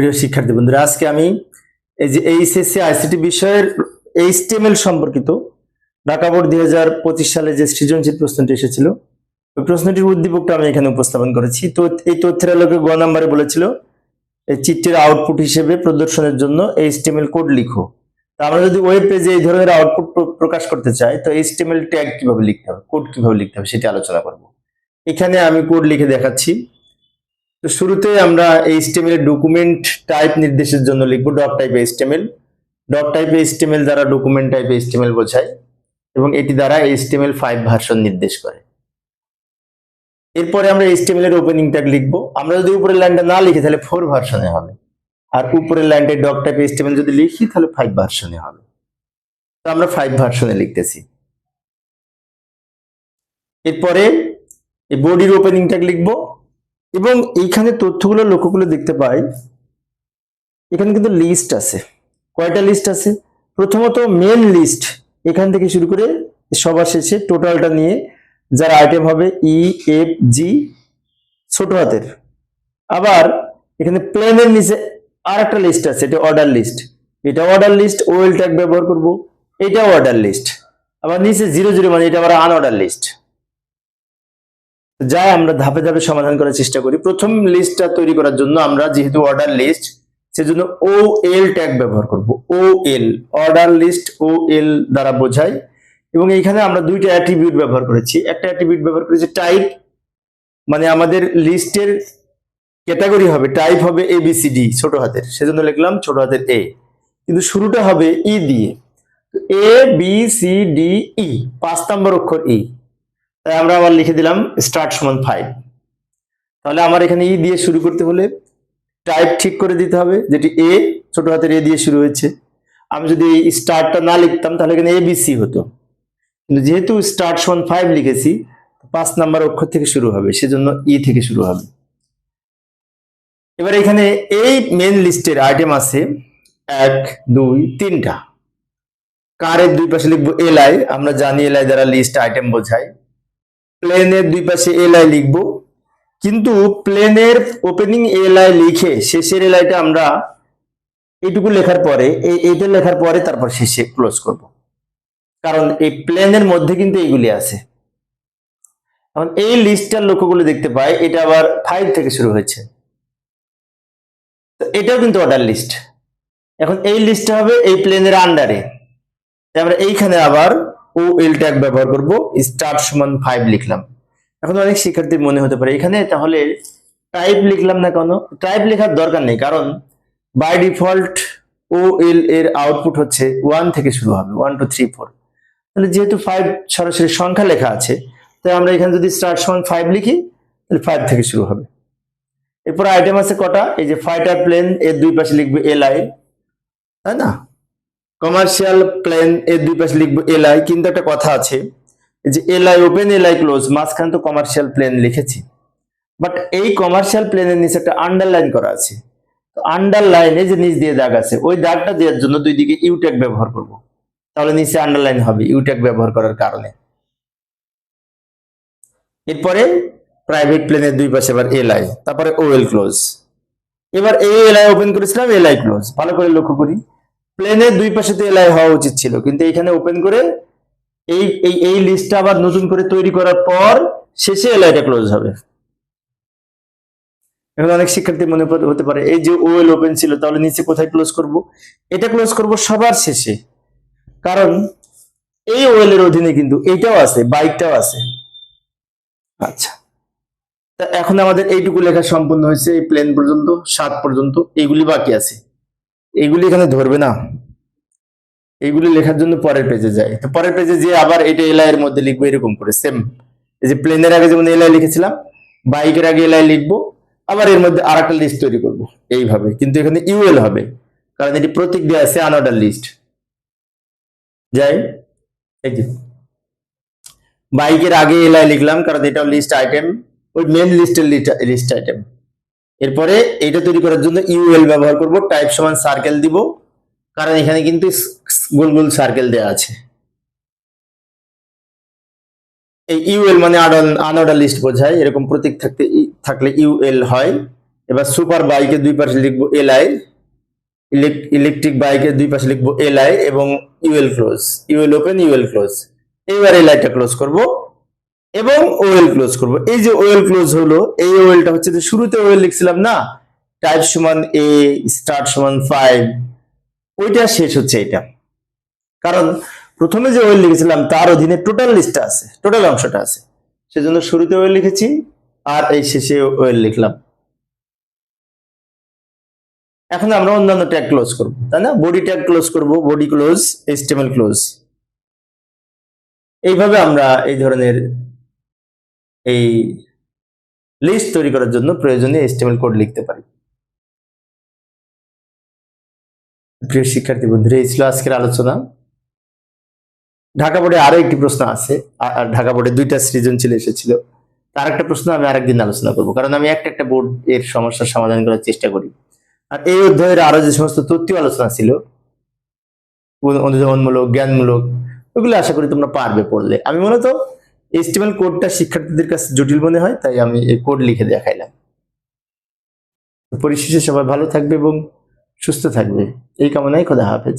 প্রিয় শিক্ষার্থী বন্ধুরা, আজকে আমি এই যে এইচএসসি আইসিটি বিষয়ের এইচটিএমএল সম্পর্কিত ঢাকা বোর্ড দুই হাজার পঁচিশ সালে যে সৃজনশীল প্রশ্নটি এসেছিল, ওই প্রশ্নটির উদ্দীপকটা আমি এখানে উপস্থাপন করেছি। তো এই তথ্যের আলোকে গ নাম্বারে বলেছিল, এই চিত্রের আউটপুট হিসেবে প্রদর্শনের জন্য এইচটিএমএল কোড লিখো। তা আমরা যদি ওয়েব পেজে এই ধরনের আউটপুট প্রকাশ করতে চাই, তো এইচটিএমএল ট্যাগ কীভাবে লিখতে হবে, কোড কীভাবে লিখতে হবে সেটা আলোচনা করব। এখানে আমি কোড লিখে দেখাচ্ছি। তো শুরুতে আমরা এইচটিএমএল এর ডকুমেন্ট টাইপ নির্দেশের জন্য লিখব doc type HTML doc type HTML দ্বারা ডকুমেন্ট টাইপ এইচটিএমএল বোঝায় এবং এটি দ্বারা এইচটিএমএল ফাইভ ভার্সন নির্দেশ করে। এরপরে আমরা এইচটিএমএল এর ওপেনিং ট্যাগ লিখব। আমরা যদি উপরের লাইনটা না লিখি, তাহলে ফোর ভার্সনে হবে। আর উপরের লাইনটা ডক টাইপ এইচটিএমএল যদি লিখি, তাহলে ফাইভ ভার্সনে হবে। তো আমরা ফাইভ ভার্সনে লিখতেছি। এরপরে এই বডির ওপেনিং ট্যাগ লিখব। এবং এইখানে তথ্যগুলো লক্ষ্য করলে দেখতে পাই। এখানে কিন্তু লিস্ট আছে। কয়টা লিস্ট আছে? প্রথমত মেন লিস্ট এখান থেকে শুরু করে সবার শেষে টোটালটা নিয়ে যার আইটেম হবে ই এফ জি ছোট হাতের। আবার এখানে প্লেনের নিচে আর একটা লিস্ট আছে, এটা অর্ডার লিস্ট এটা অর্ডার লিস্ট ওয়েল ট্যাগ ব্যবহার করব এটাও অর্ডার লিস্ট আবার নিচে জিরো জিরো মানে এটা আবার আনঅর্ডার লিস্ট যাই আমরা ধাপে ধাপে সমাধান করার চেষ্টা করি। প্রথম লিস্টটা তৈরি করার জন্য আমরা যেহেতু অর্ডার লিস্ট সেজন্য ও এল ট্যাগ ব্যবহার করব। ও এল অর্ডার লিস্ট ও এল দ্বারা বোঝাই এবং এইখানে আমরা দুইটা অ্যাট্রিবিউট ব্যবহার করেছি। একটা অ্যাট্রিবিউট ব্যবহার করেছি টাইপ মানে আমাদের লিস্টের ক্যাটাগরি হবে টাইপ হবে এ বি সি ডি ছোট হাতের। সেজন্য লিখলাম ছোট হাতের এ কিন্তু শুরুটা হবে ই দিয়ে। A B C D E পাঁচ নম্বর অক্ষর ই তাই আমরা আবার লিখে দিলাম স্টার্ট সমান ফাইভ তাহলে আমার এখানে ই দিয়ে শুরু করতে হলে টাইপ ঠিক করে দিতে হবে, যেটি এ ছোট হাতের এ দিয়ে শুরু হয়েছে। আমি যদি এই স্টার্টটা না লিখতাম, তাহলে এখানে এ বি সি হতো। কিন্তু যেহেতু স্টার্ট সমান ফাইভ লিখেছি, পাঁচ নাম্বার অক্ষর থেকে শুরু হবে, সেজন্য ই থেকে শুরু হবে। এবার এখানে এই মেন লিস্টের আইটেম আছে এক, দুই, তিনটা। কারের দুই পাশে লিখব এলআই আমরা জানি এলআই দ্বারা লিস্ট আইটেম বোঝায়। প্লেনের দুই পাশে এলআই লিখব। কিন্তু প্লেনের ওপেনিং এলআই লিখে শেষের এলআইটা আমরা এইটুকু লেখার পরে, এই এইটা লেখার পরে তারপর শেষে ক্লোজ করব। কারণ এই প্লেনের মধ্যে কিন্তু এইগুলি আছে। এখন এই লিস্টটার লক্ষ্যগুলো দেখতে পাই, এটা আবার ফাইভ থেকে শুরু হয়েছে। তো এটাও কিন্তু অর্ডার লিস্ট এখন এই লিস্টটা হবে এই প্লেনের আন্ডারে আমরা এইখানে আবার ও এল ট্যাগ ব্যবহার করব স্টার্ট সমান ফাইভ লিখলাম। এখন অনেক শিক্ষার্থীর মনে হতে পারে, এখানে তাহলে টাইপ লিখলাম না কেন? টাইপ লেখার দরকার নেই, কারণ বাই ডিফল্ট ও এল এর আউটপুট হচ্ছে ওয়ান থেকে শুরু হবে ওয়ান টু থ্রি ফোর তাহলে যেহেতু ফাইভ সরাসরি সংখ্যা লেখা আছে, তাই আমরা এখানে যদি স্টার্ট সমান ফাইভ লিখি, তাহলে ফাইভ থেকে শুরু হবে। এরপর আইটেম আছে কটা? এই যে ফাইটার প্লেন এর দুই পাশে লিখবে এল আই তাই না? কমার্শিয়াল প্লেন এর দুই পাশে লিখব এলআই কিন্তু একটা কথা আছে যে এলআই ওপেন এলআই ক্লোজ মাঝখানে তো কমার্শিয়াল প্ল্যান লিখেছি। বাট এই কমার্শিয়াল প্ল্যানের নিচে একটা আন্ডারলাইন করা আছে। তো আন্ডারলাইনে যে নিচ দিয়ে দাগ আছে, ওই দাগটা দেওয়ার জন্য দুই দিকে ইউট্যাগ ব্যবহার করব। তাহলে নিচে আন্ডারলাইন হবে ইউট্যাগ ব্যবহার করার কারণে। এরপরে প্রাইভেট প্লেনের দুই পাশে এবার এলআই তারপরে ওয়েল ক্লোজ এবার এই এলআই ওপেন করেছিলাম এলআই ক্লোজ ভালো করে লক্ষ্য করি। প্লেনের দুই পাশে তো এলআই হওয়া উচিত ছিল। কিন্তু এখানে ওপেন করে এই এই এই লিস্টটা আবার নতুন করে তৈরি করার পর শেষে এলআইটা ক্লোজ হবে। এখন অনেক শিক্ষার্থী মনে হতে পারে, এই যে ওয়েল ওপেন ছিল, তাহলে নিচে কোথায় ক্লোজ করব? এটা ক্লোজ করব সবার শেষে। কারণ এই ওয়েল এর অধীনে কিন্তু এইটাও আছে, বাইকটাও আছে। আচ্ছা। তা এখন আমাদের এইটুকু লেখা সম্পূর্ণ হয়েছে, এই প্লেন পর্যন্ত, সাত পর্যন্ত এইগুলি বাকি আছে। এইগুলি এখানে ধরবে না। এইগুলি লেখার জন্য পরের পেজে যায়। তো পরের পেজে যে আবার এটা এলআই এর মধ্যে লিখব এরকম করে সেম এই যে প্লেনের আগে যেমন এলআই লিখেছিলাম বাইকের আগে এলআই লিখব, আবার এর মধ্যে আর একটা লিস্ট তৈরি করব এইভাবে। কিন্তু এখানে ইউএল হবে, কারণ এটি প্রতীক দেওয়া আছে আনঅর্ডার লিস্ট যাই, এই যে। বাইকের আগে এলআই লিখলাম, কারণ এটাও লিস্ট আইটেম ওই মেন লিস্টের লিস্ট আইটেম এরপরে এটা তৈরি করার জন্য ইউএল ব্যবহার করব টাইপ সমান সার্কেল দিব, কারণ এখানে কিন্তু গোল গোল সার্কেল দেওয়া আছে। এই ইউএল মানে আনঅর্ডার লিস্ট বোঝায়, এরকম প্রতীক থাকতে থাকলে ইউএল হয়। এবার সুপার বাইকের দুই পাশে লিখব এলআই ইলেকট্রিক বাইকের দুই পাশে লিখব এলআই এবং UL close UL open UL close এইবার এই লাইটটা ক্লোজ করব। এবং ওয়েল ক্লোজ করব। এই যে ওয়েল ক্লোজ হলো, এই ওয়েলটা হচ্ছে যে শুরুতে ওয়েল লিখছিলাম না টাইপ সমান এ স্টার্ট সমান ফাইভ ওইটা শেষ হচ্ছে এটা। কারণ প্রথমে যে ওয়েল লিখেছিলাম, তার অধীনে টোটাল লিস্টটা আছে টোটাল অংশটা আছে। সেজন্য শুরুতে ওয়েল লিখেছি, আর এই শেষে ওয়েল লিখলাম। এখন আমরা অন্যান্য ট্যাগ ক্লোজ করব, তাই না? বডি ট্যাগ ক্লোজ করব বডি ক্লোজ এস্টেমেল ক্লোজ এইভাবে আমরা এই ধরনের এই লিস্ট তৈরি করার জন্য প্রয়োজনীয় এস্টেমেল কোড লিখতে পারি। প্রিয় শিক্ষার্থী বন্ধুরা, এই ছিল আজকের আলোচনা। ঢাকা বোর্ডে আরও একটি প্রশ্ন আছে আর ঢাকা বোর্ডে দুইটা সৃজনশীল এসেছিল। তার একটা প্রশ্ন আমি আরেকদিন আলোচনা করব, কারণ আমি একটা একটা বোর্ড এর সমস্যার সমাধান করার চেষ্টা করি। আর এই অধ্যায়ের আরও যে সমস্ত তথ্য আলোচনা ছিল অনু- অনুধাবনমূলক জ্ঞানমূলক, ওগুলো আশা করি তোমরা পারবে পড়লে। আমি মূলত এস্টিমেল কোডটা শিক্ষার্থীদের কাছে জটিল মনে হয়, তাই আমি এই কোড লিখে দেখাইলাম। পরিশেষে সবাই ভালো থাকবে এবং সুস্থ থাকবে। এই কামনায় খোদা হাফেজ।